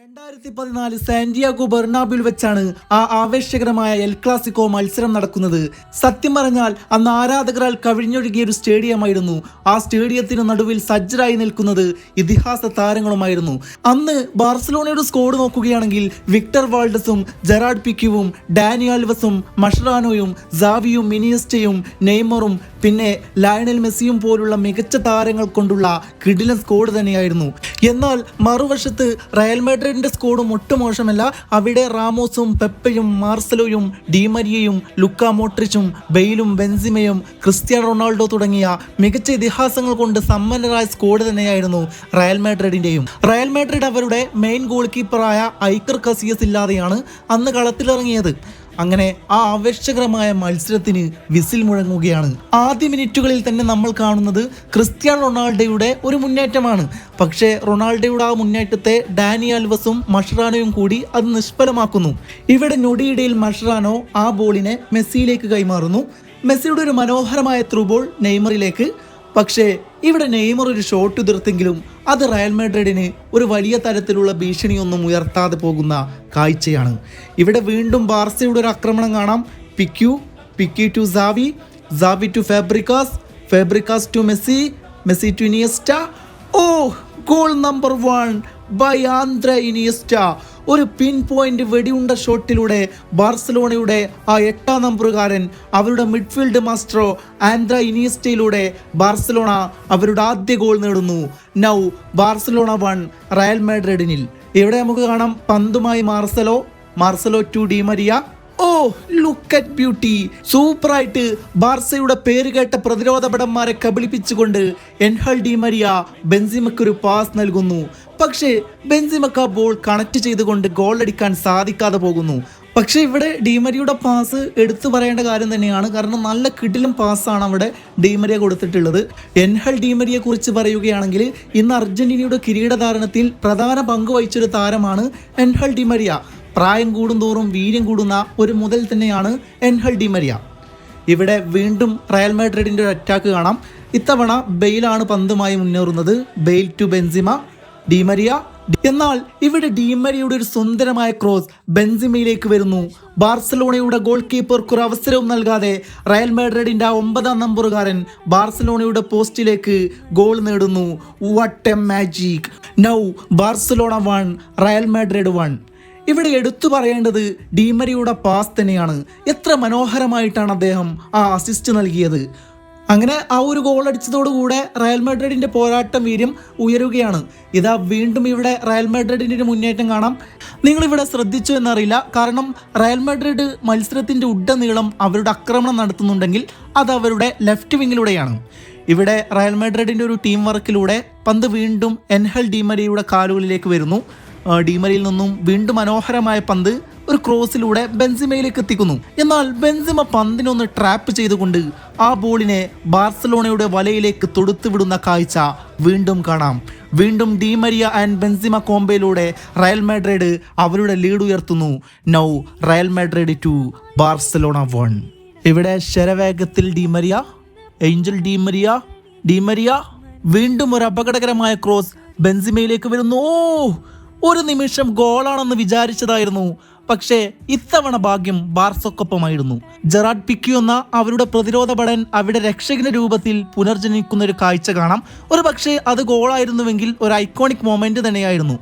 രണ്ടായിരത്തി പതിനാല് സാന്റിയാഗോ ബെർണാബിൽ വെച്ചാണ് ആ ആവേശകരമായ എൽ ക്ലാസിക്കോ മത്സരം നടക്കുന്നത്. സത്യം പറഞ്ഞാൽ അന്ന് ആരാധകരാൽ കവിഞ്ഞൊഴുകിയ ഒരു സ്റ്റേഡിയമായിരുന്നു. ആ സ്റ്റേഡിയത്തിന് നടുവിൽ സജ്ജരായി നിൽക്കുന്നത് ഇതിഹാസ താരങ്ങളുമായിരുന്നു. അന്ന് ബാർസലോണയുടെ സ്കോഡ് നോക്കുകയാണെങ്കിൽ വിക്ടർ വാൾഡസും ജെറാഡ് പിക്യുവും ഡാനി ആൽവസും മഷറാനോയും സാവിയും മിനിയസ്റ്റയും നെയ്മറും പിന്നെ ലയണൽ മെസ്സിയും പോലുള്ള മികച്ച താരങ്ങൾ കൊണ്ടുള്ള കിടിലൻ സ്കോഡ് തന്നെയായിരുന്നു. എന്നാൽ മറുവശത്ത് റയൽ മാഡ്രിഡിന്റെ സ്കോഡും ഒട്ടും മോശമല്ല അവിടെ റാമോസും പെപ്പയും മാർസലോയും ഡിമരിയയും ലുക്ക മോട്രിച്ചും ബെയിലും ബെൻസിമയും ക്രിസ്ത്യാനോ റൊണാൾഡോ തുടങ്ങിയ മികച്ച ഇതിഹാസങ്ങൾ കൊണ്ട് സമ്പന്നരായ സ്കോഡ് തന്നെയായിരുന്നു റയൽ മാഡ്രിഡിന്റെയും. റയൽ മാഡ്രിഡ് അവരുടെ മെയിൻ ഗോൾ കീപ്പറായ ഐക്കർ കസിയസ് ഇല്ലാതെയാണ് അന്ന് കളത്തിലിറങ്ങിയത്. അങ്ങനെ ആ ആവേശകരമായ മത്സരത്തിന് വിസിൽ മുഴങ്ങുകയാണ്. ആദ്യ മിനിറ്റുകളിൽ തന്നെ നമ്മൾ കാണുന്നത് ക്രിസ്ത്യാനോ റൊണാൾഡോയുടെ ഒരു മുന്നേറ്റമാണ്. പക്ഷേ റൊണാൾഡോയുടെ ആ മുന്നേറ്റത്തെ ഡാനി അൽവസും മഷറാനോയും കൂടി അത് നിഷ്ഫലമാക്കുന്നു. ഇവിടെ ഞൊടിയിടയിൽ മഷറാനോ ആ ബോളിനെ മെസ്സിയിലേക്ക് കൈമാറുന്നു. മെസ്സിയുടെ ഒരു മനോഹരമായ ത്രൂബോൾ നെയ്മറിലേക്ക്. പക്ഷേ ഇവിടെ നെയ്മർ ഒരു ഷോട്ട് ഉതിർത്തെങ്കിലും അത് റയൽ മെഡ്രിഡിന് ഒരു വലിയ തരത്തിലുള്ള ഭീഷണിയൊന്നും ഉയർത്താതെ പോകുന്ന കാഴ്ചയാണ്. ഇവിടെ വീണ്ടും ബാർസയുടെ ഒരു ആക്രമണം കാണാം. Pique Pique to Xavi Xavi to Fabregas Fabregas to Messi Messi to Iniesta. Oh goal number one by Andres Iniesta. ഒരു പിൻ പോയിന്റ് വെടിയുണ്ട ഷോട്ടിലൂടെ ബാർസലോണയുടെ ആ എട്ടാം നമ്പറുകാരൻ അവരുടെ മിഡ്ഫീൽഡ് മാസ്റ്ററോ ആൻഡ്ര ഇനിയസ്റ്റയിലൂടെ ബാർസലോണ അവരുടെ ആദ്യ ഗോൾ നേടുന്നു. നൗ ബാർസലോണ വൺ റയൽ മാഡ്രിഡിനിൽ. ഇവിടെ നമുക്ക് കാണാം? പന്തുമായി Marcelo Marcelo to Di Maria oh look at beauty സൂപ്പറായിട്ട് ബാർസയുടെ പേര് കേട്ട പ്രതിരോധ ഭടന്മാരെ കബളിപ്പിച്ചുകൊണ്ട് എൻഹൽ ഡിമരിയ ബെൻസിമക്ക് ഒരു പാസ് നൽകുന്നു. പക്ഷേ ബെൻസിമക്ക് ആ ബോൾ കണക്ട് ചെയ്തുകൊണ്ട് ഗോൾ അടിക്കാൻ സാധിക്കാതെ പോകുന്നു. പക്ഷെ ഇവിടെ ഡീമരിയുടെ പാസ് എടുത്തു പറയേണ്ട കാര്യം തന്നെയാണ്. കാരണം നല്ല കിടിലും പാസ്സാണ് അവിടെ ഡീമരിയ കൊടുത്തിട്ടുള്ളത്. എൻഹൽ ഡീമരിയെ കുറിച്ച് പറയുകയാണെങ്കിൽ ഇന്ന് അർജന്റീനയുടെ കിരീടധാരണത്തിൽ പ്രധാന പങ്ക് വഹിച്ചൊരു താരമാണ് എൻഹൽ ഡിമരിയ പ്രായം കൂടുന്തോറും വീര്യം കൂടുന്ന ഒരു മുതൽ തന്നെയാണ് എൻഹൽ ഡിമരിയ ഇവിടെ വീണ്ടും റയൽ മാഡ്രിഡിന്റെ ഒരു അറ്റാക്ക് കാണാം. ഇത്തവണ ബെയിലാണ് പന്തുമായി മുന്നേറുന്നത്. Bale to Benzema Di Maria എന്നാൽ ഇവിടെ ഡിമരിയുടെ ഒരു സുന്ദരമായ ക്രോസ് ബെൻസിമയിലേക്ക് വരുന്നു. ബാർസലോണയുടെ ഗോൾ കീപ്പർക്ക് ഒരു അവസരവും നൽകാതെ റയൽ മാഡ്രിഡിന്റെ ആ ഒമ്പതാം നമ്പറുകാരൻ ബാർസലോണയുടെ പോസ്റ്റിലേക്ക് ഗോൾ നേടുന്നു. What a magic now Barcelona one Real Madrid one ഇവിടെ എടുത്തു പറയേണ്ടത് ഡീമരിയുടെ പാസ് തന്നെയാണ്. എത്ര മനോഹരമായിട്ടാണ് അദ്ദേഹം ആ അസിസ്റ്റ് നൽകിയത്. അങ്ങനെ ആ ഒരു ഗോൾ അടിച്ചതോടുകൂടെ റയൽ മാഡ്രിഡിന്റെ പോരാട്ടം വീര്യം ഉയരുകയാണ്. ഇതാ വീണ്ടും ഇവിടെ റയൽ മാഡ്രിഡിന്റെ ഒരു മുന്നേറ്റം കാണാം. നിങ്ങൾ ഇവിടെ ശ്രദ്ധിച്ചു എന്നറിയില്ല. കാരണം റയൽ മാഡ്രിഡ് മത്സരത്തിന്റെ ഉടനീളം അവരുടെ ആക്രമണം നടത്തുന്നുണ്ടെങ്കിൽ അത് അവരുടെ ലെഫ്റ്റ് വിങ്ങിലൂടെയാണ്. ഇവിടെ റയൽ മാഡ്രിഡിന്റെ ഒരു ടീം വർക്കിലൂടെ പന്ത് വീണ്ടും എൻഹൽ ഡിമരിയുടെ കാലുകളിലേക്ക് വരുന്നു. ആ, ഡിമരിയിൽ നിന്നും വീണ്ടും മനോഹരമായ പന്ത് ഒരു ക്രോസിലൂടെ ബെൻസിമയിലേക്ക് എത്തിക്കുന്നു. എന്നാൽ ബെൻസിമ പന്തിനൊന്ന് ട്രാപ്പ് ചെയ്തുകൊണ്ട് ആ ബോളിനെ ബാർസലോണയുടെ വലയിലേക്ക് തൊടുത്തു വിടുന്ന കാഴ്ച വീണ്ടും കാണാം. വീണ്ടും ഡീമരിയ ആൻഡ് ബെൻസിമ കോംബയിലൂടെ റയൽ മാഡ്രിഡ് അവരുടെ ലീഡ് ഉയർത്തുന്നു. Now Real Madrid two Barcelona one ഇവിടെ ശരവേഗത്തിൽ Di Maria Angel Di Maria Di Maria വീണ്ടും ഒരു അപകടകരമായ ക്രോസ് ബെൻസിമയിലേക്ക് വരുന്നു. ഓ ഒരു നിമിഷം ഗോളാണെന്ന് വിചാരിച്ചതായിരുന്നു. പക്ഷേ ഇത്തവണ ഭാഗ്യം ബാർസക്കൊപ്പമായിരുന്നു. ജെറാഡ് പിക്കു എന്ന അവരുടെ പ്രതിരോധ ഭടൻ അവിടെ രക്ഷകന്റെ രൂപത്തിൽ പുനർജനിക്കുന്ന ഒരു കാഴ്ച കാണാം. ഒരു പക്ഷേ അത് ഗോളായിരുന്നുവെങ്കിൽ ഒരു ഐക്കോണിക് മൊമെന്റ് തന്നെയായിരുന്നു.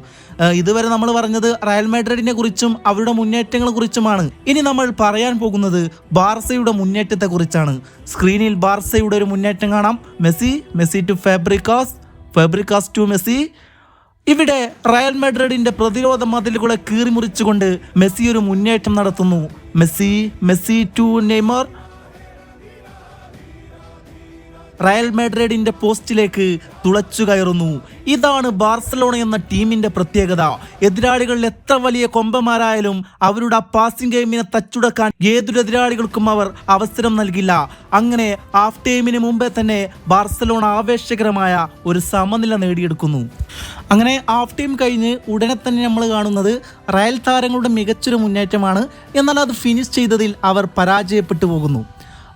ഇതുവരെ നമ്മൾ പറഞ്ഞത് റയൽ മാഡ്രിഡിനെ കുറിച്ചും അവരുടെ മുന്നേറ്റങ്ങളെ കുറിച്ചുമാണ്. ഇനി നമ്മൾ പറയാൻ പോകുന്നത് ബാർസയുടെ മുന്നേറ്റത്തെ കുറിച്ചാണ്. സ്ക്രീനിൽ ബാർസയുടെ ഒരു മുന്നേറ്റം കാണാം. Messi Messi to Fabregas Fabregas to Messi ഇവിടെ റയൽ മാഡ്രിഡിന്റെ പ്രതിരോധ മതിലുകളെ കീറിമുറിച്ചുകൊണ്ട് മെസ്സി ഒരു മുന്നേറ്റം നടത്തുന്നു. Messi Messi to Neymar. Real മാഡ്രിഡിന്റെ പോസ്റ്റിലേക്ക് തുളച്ചു കയറുന്നു. ഇതാണ് ബാർസലോണ എന്ന ടീമിന്റെ പ്രത്യേകത. എതിരാളികളിൽ എത്ര വലിയ കൊമ്പന്മാരായാലും അവരുടെ ആ പാസിംഗ് ഗെയിമിനെ തച്ചുടക്കാൻ ഏതൊരു എതിരാളികൾക്കും അവർ അവസരം നൽകില്ല. അങ്ങനെ ഹാഫ് ടൈമിന് മുമ്പേ തന്നെ ബാർസലോണ ആവേശകരമായ ഒരു സമനില നേടിയെടുക്കുന്നു. അങ്ങനെ ഹാഫ് ടൈം കഴിഞ്ഞ് ഉടനെ തന്നെ നമ്മൾ കാണുന്നത് റയൽ താരങ്ങളുടെ മികച്ചൊരു മുന്നേറ്റമാണ്. എന്നാൽ അത് ഫിനിഷ് ചെയ്തതിൽ അവർ പരാജയപ്പെട്ടു പോകുന്നു.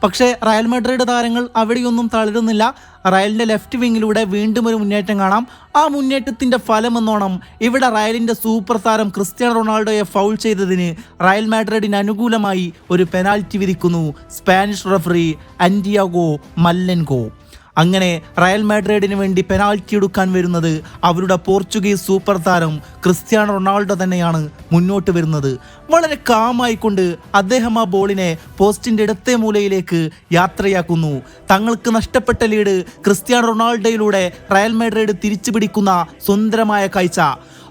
പക്ഷേ റയൽ മാഡ്രിഡ് താരങ്ങൾ അവിടെയൊന്നും തളരുന്നില്ല. റയലിന്റെ ലെഫ്റ്റ് വിങ്ങിലൂടെ വീണ്ടും ഒരു മുന്നേറ്റം കാണാം. ആ മുന്നേറ്റത്തിന്റെ ഫലമെന്നോണം ഇവിടെ റയലിന്റെ സൂപ്പർ താരം ക്രിസ്ത്യാനോ റൊണാൾഡോയെ ഫൗൾ ചെയ്തതിന് റയൽ മാഡ്രിഡിന് അനുകൂലമായി ഒരു പെനാൽറ്റി വിധിക്കുന്നു. സ്പാനിഷ് റഫറി അന്റിയാഗോ മല്ലൻകോ അങ്ങനെ റയൽ മാഡ്രിഡിന് വേണ്ടി പെനാൽറ്റി എടുക്കാൻ വരുന്നത് അവരുടെ പോർച്ചുഗീസ് സൂപ്പർ താരം ക്രിസ്ത്യാനോ റൊണാൾഡോ തന്നെയാണ് മുന്നോട്ട് വരുന്നത്. വളരെ കാമായിക്കൊണ്ട് അദ്ദേഹം ആ ബോളിനെ പോസ്റ്റിന്റെ ഇടത്തെ മൂലയിലേക്ക് യാത്രയാക്കുന്നു. തങ്ങൾക്ക് നഷ്ടപ്പെട്ട ലീഡ് ക്രിസ്ത്യാനോ റൊണാൾഡോയിലൂടെ റയൽ മാഡ്രിഡ് തിരിച്ചു പിടിക്കുന്ന സുന്ദരമായ കാഴ്ച.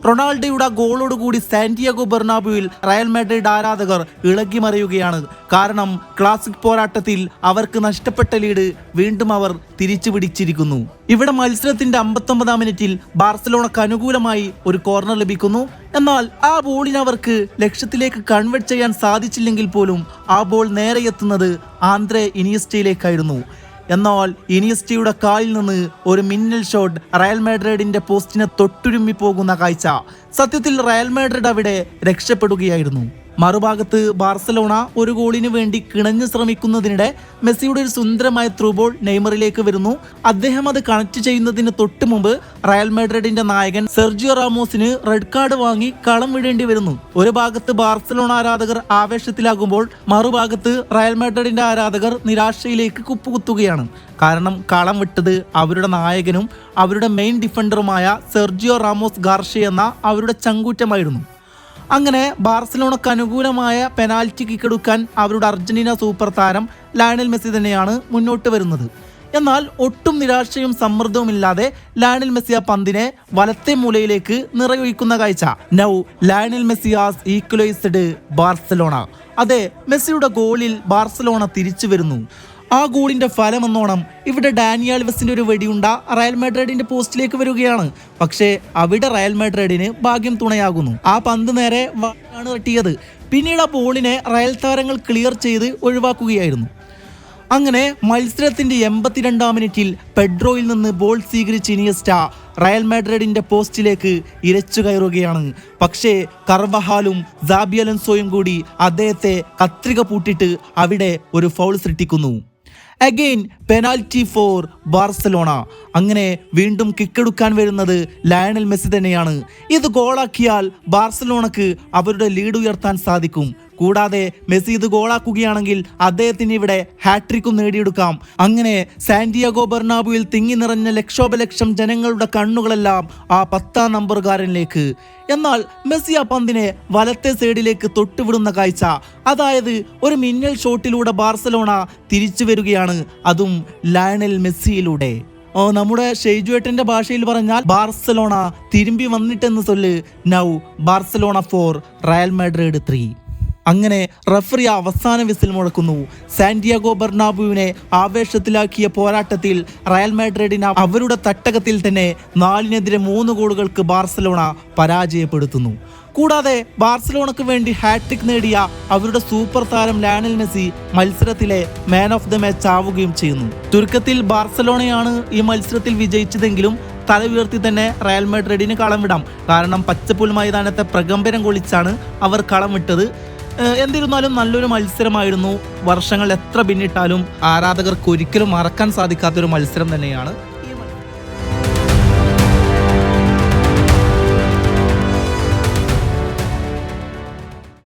റൊണാൾഡോയുടെ ഗോളോടുകൂടി സാന്റിയാഗോ ബെർണാബുവിൽ റയൽ മാഡ്രിഡ് ആരാധകർ ഇളകി മറിയുകയാണ്. കാരണം ക്ലാസിക് പോരാട്ടത്തിൽ അവർക്ക് നഷ്ടപ്പെട്ട ലീഡ് വീണ്ടും അവർ തിരിച്ചു പിടിച്ചിരിക്കുന്നു. ഇവിടെ മത്സരത്തിന്റെ അമ്പത്തൊമ്പതാം മിനിറ്റിൽ ബാർസലോണക്ക് അനുകൂലമായി ഒരു കോർണർ ലഭിക്കുന്നു. എന്നാൽ ആ ബോളിന് അവർക്ക് ലക്ഷ്യത്തിലേക്ക് കൺവേർട്ട് ചെയ്യാൻ സാധിച്ചില്ലെങ്കിൽ പോലും ആ ബോൾ നേരെ എത്തുന്നത് ആന്ധ്രേ ഇനിയസ്റ്റയിലേക്കായിരുന്നു. എന്നാൽ ഇനിയസ്റ്റിയുടെ കാലിൽ നിന്ന് ഒരു മിന്നൽ ഷോട്ട് റയൽ മാഡ്രിഡിന്റെ പോസ്റ്റിനെ തൊട്ടുരുമ്മി പോകുന്ന കാഴ്ച. സത്യത്തിൽ റയൽ മാഡ്രിഡ് അവിടെ രക്ഷപ്പെടുകയായിരുന്നു. മറുഭാഗത്ത് ബാർസലോണ ഒരു ഗോളിന് വേണ്ടി കിണഞ്ഞു ശ്രമിക്കുന്നതിനിടെ മെസ്സിയുടെ ഒരു സുന്ദരമായ ത്രൂബോൾ നെയ്മറിലേക്ക് വരുന്നു. അദ്ദേഹം അത് കണക്ട് ചെയ്യുന്നതിന് തൊട്ട് മുമ്പ് റയൽ മെഡ്രിഡിന്റെ നായകൻ സെർജിയോ റാമോസിന് റെഡ് കാർഡ് വാങ്ങി കളം വിടേണ്ടി വരുന്നു. ഒരു ഭാഗത്ത് ബാർസലോണ ആരാധകർ ആവേശത്തിലാകുമ്പോൾ മറുഭാഗത്ത് റയൽ മെഡ്രിഡിന്റെ ആരാധകർ നിരാശയിലേക്ക് കുപ്പുകുത്തുകയാണ്. കാരണം കളം വിട്ടത് അവരുടെ നായകനും അവരുടെ മെയിൻ ഡിഫൻഡറുമായ സെർജിയോ റാമോസ് ഗാർഷി എന്ന അവരുടെ ചങ്കൂറ്റമായിരുന്നു. അങ്ങനെ ബാർസലോണക്ക് അനുകൂലമായ പെനാൽറ്റി കിക്കെടുക്കാൻ അവരുടെ അർജന്റീന സൂപ്പർ താരം ലയണൽ മെസ്സി തന്നെയാണ് മുന്നോട്ട് വരുന്നത്. എന്നാൽ ഒട്ടും നിരാശയും സമ്മർദ്ദവുമില്ലാതെ ലയണൽ മെസ്സി ആ പന്തിനെ വലത്തെ മൂലയിലേക്ക് നിറയൊഴിക്കുന്ന കാഴ്ച. Now Lionel Messi has equalised Barcelona. അതെ മെസ്സിയുടെ ഗോളിൽ ബാർസലോണ തിരിച്ചു വരുന്നു. ആ ഗോളിന്റെ ഫലം എന്നോണം ഇവിടെ ഡാനിയൽ വെസ്റ്റിന്റെ ഒരു വെടിയുണ്ട റയൽ മാഡ്രിഡിന്റെ പോസ്റ്റിലേക്ക് വരികയാണ്. പക്ഷേ അവിടെ റയൽ മാഡ്രിഡിന് ഭാഗ്യം തുണയാകുന്നു. ആ പന്ത് നേരെ ആണ് തട്ടിയത് പിന്നീട് ആ ബോളിനെ റയൽ താരങ്ങൾ ക്ലിയർ ചെയ്ത് ഒഴിവാക്കുകയായിരുന്നു. അങ്ങനെ മത്സരത്തിന്റെ എൺപത്തിരണ്ടാം മിനിറ്റിൽ പെഡ്രോയിൽ നിന്ന് ബോൾ സ്വീകരിച്ച് ഇനിയസ്റ്റ റയൽ മാഡ്രിഡിന്റെ പോസ്റ്റിലേക്ക് ഇരച്ചു കയറുകയാണ്. പക്ഷേ കർവഹാലും സാബിയലൻസോയും കൂടി അദ്ദേഹത്തെ കത്രിക പൂട്ടിട്ട് അവിടെ ഒരു ഫൗൾ സൃഷ്ടിക്കുന്നു. Again penalty for Barcelona. അങ്ങനെ വീണ്ടും കിക്കെടുക്കാൻ വരുന്നത് ലയണൽ മെസ്സി തന്നെയാണ്. ഇത് ഗോളാക്കിയാൽ ബാർസലോണക്ക് അവരുടെ ലീഡ് ഉയർത്താൻ സാധിക്കും. കൂടാതെ മെസ്സി ഇത് ഗോളാക്കുകയാണെങ്കിൽ അദ്ദേഹത്തിന് ഇവിടെ ഹാട്രിക്കും നേടിയെടുക്കാം. അങ്ങനെ സാന്റിയാഗോ ബെർണാബുവിൽ തിങ്ങി നിറഞ്ഞ ലക്ഷോപലക്ഷം ജനങ്ങളുടെ കണ്ണുകളെല്ലാം ആ പത്താം നമ്പറുകാരനിലേക്ക് എന്നാൽ മെസ്സി ആ പന്തിനെ വലത്തെ സൈഡിലേക്ക് തൊട്ടുവിടുന്ന കാഴ്ച അതായത് ഒരു മിന്നൽ ഷോട്ടിലൂടെ ബാർസലോണ തിരിച്ചു വരികയാണ്. അതും ലയണൽ മെസ്സിയിലൂടെ. ഓ നമ്മുടെ ഷെയ്ജുവേട്ടന്റെ ഭാഷയിൽ പറഞ്ഞാൽ ബാർസലോണ തിരുമ്പി വന്നിട്ടെന്ന് ചൊല്ല് now Barcelona four Real Madrid three അങ്ങനെ റഫറി അവസാന വിസിൽ മുഴക്കുന്നു. സാന്റിയാഗോ ബെർണാബുവിനെ ആവേശത്തിലാക്കിയ പോരാട്ടത്തിൽ റയൽ മാഡ്രിഡിന് അവരുടെ തട്ടകത്തിൽ തന്നെ നാലിനെതിരെ മൂന്ന് ഗോളുകൾക്ക് ബാർസലോണ പരാജയപ്പെടുത്തുന്നു. കൂടാതെ ബാർസലോണക്ക് വേണ്ടി ഹാട്രിക് നേടിയ അവരുടെ സൂപ്പർ താരം ലാനൽ മെസ്സി മത്സരത്തിലെ മാൻ ഓഫ് ദ മാച്ച് ആവുകയും ചെയ്യുന്നു. ചുരുക്കത്തിൽ ബാർസലോണയാണ് ഈ മത്സരത്തിൽ വിജയിച്ചതെങ്കിലും തല ഉയർത്തി തന്നെ റയൽ മാഡ്രിഡിന് കളം വിടാം കാരണം പച്ചപ്പുൽ മൈതാനത്തെ പ്രകമ്പനം കൊള്ളിച്ചാണ് അവർ കളം വിട്ടത് എന്നിരുന്നാലും നല്ലൊരു മത്സരമായിരുന്നു. വർഷങ്ങൾ എത്ര പിന്നിട്ടാലും ആരാധകർക്ക് ഒരിക്കലും മറക്കാൻ സാധിക്കാത്തൊരു മത്സരം തന്നെയാണ്.